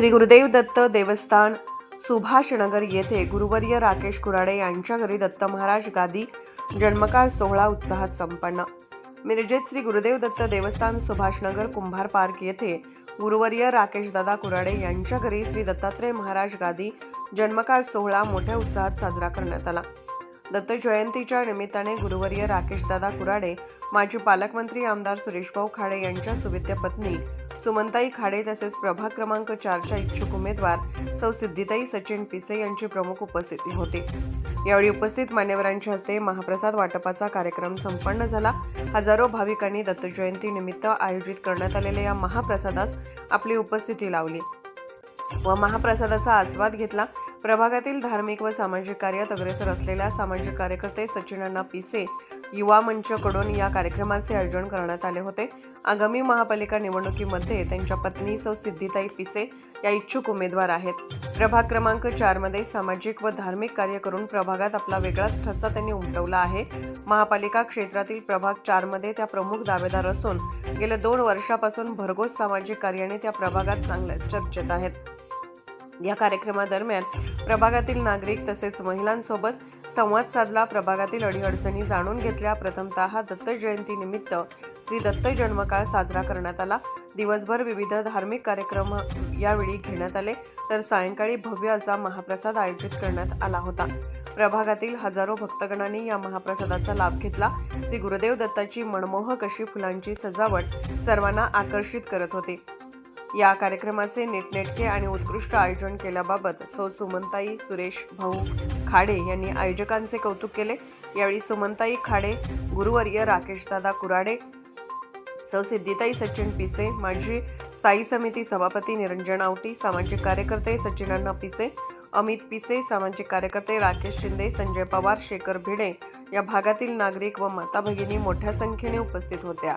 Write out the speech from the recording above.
श्री गुरुदेव दत्त देवस्थान सुभाषनगर येथे गुरुवर्य राकेश कुराडे यांच्या घरी दत्त महाराज गादी जन्मकाळ सोहळा उत्साहात संपन्न. मिरजेत श्री गुरुदेव दत्त देवस्थान सुभाषनगर कुंभार पार्क येथे गुरुवर्य राकेश दादा कुराडे यांच्या घरी श्री दत्तात्रय महाराज गादी जन्मकाळ सोहळा मोठ्या उत्साहात साजरा करण्यात आला. दत्त जयंतीच्या निमित्ताने गुरुवर्य राकेशदादा कुराडे माजी पालकमंत्री आमदार सुरेशभाऊ खाडे यांच्या सुविद्य पत्नी सुमनताई खाडे तसेच प्रभाग क्रमांक चारच्या इच्छुक उमेदवार सौ सिद्धिताई सचिन पिसे यांची प्रमुख उपस्थिती होती. यावेळी उपस्थित मान्यवरांच्या हस्ते महाप्रसाद वाटपाचा कार्यक्रम संपन्न झाला. हजारो भाविकांनी दत्तजयंतीनिमित्त निमित्त आयोजित करण्यात आलेल्या या महाप्रसादास आपली उपस्थिती लावली व महाप्रसादाचा आस्वाद घेतला. प्रभागातील धार्मिक व सामाजिक कार्यात अग्रेसर असलेल्या सामाजिक कार्यकर्ते सचिनांना पिसे युवा मंचकडून या कार्यक्रमाचे आयोजन करण्यात आले होते. आगामी महापालिका निवडणुकीमध्ये त्यांच्या पत्नी सौ सिद्धिताई पिसे या इच्छुक उमेदवार आहेत. प्रभाग क्रमांक चारमध्ये सामाजिक व धार्मिक कार्य करून प्रभागात आपला वेगळाच ठसा त्यांनी उमटवला आहे. महापालिका क्षेत्रातील प्रभाग चारमध्ये त्या प्रमुख दावेदार असून गेल्या दोन वर्षापासून भरघोस सामाजिक कार्याने त्या प्रभागात चांगल्या चर्चेत आहेत. या कार्यक्रमादरम्यान प्रभागातील नागरिक तसेच महिलांसोबत संवाद साधला. प्रभागातील अडीअडचणी जाणून घेतल्या. प्रथमतः दत्त जयंतीनिमित्त श्री दत्त जन्मकाळ साजरा करण्यात आला. दिवसभर विविध धार्मिक कार्यक्रम यावेळी घेण्यात आले. तर सायंकाळी भव्य असा महाप्रसाद आयोजित करण्यात आला होता. प्रभागातील हजारो भक्तगणांनी या महाप्रसादाचा लाभ घेतला. श्री गुरुदेव दत्ताची मनमोहक अशी फुलांची सजावट सर्वांना आकर्षित करत होती. या कार्यक्रमाचे नीटनेटके आणि उत्कृष्ट आयोजन केल्याबाबत सौ सुमनताई सुरेश भाऊ खाडे यांनी आयोजकांचे कौतुक केले. यावेळी सुमनताई खाडे गुरुवर्य राकेशदादा कुराडे सौ सिद्धिताई सचिन पिसे माजी स्थायी समिती सभापती निरंजन आवटी सामाजिक कार्यकर्ते सचिनांना पिसे अमित पिसे सामाजिक कार्यकर्ते राकेश शिंदे संजय पवार शेखर भिडे या भागातील नागरिक व माता भगिनी मोठ्या संख्येने उपस्थित होत्या.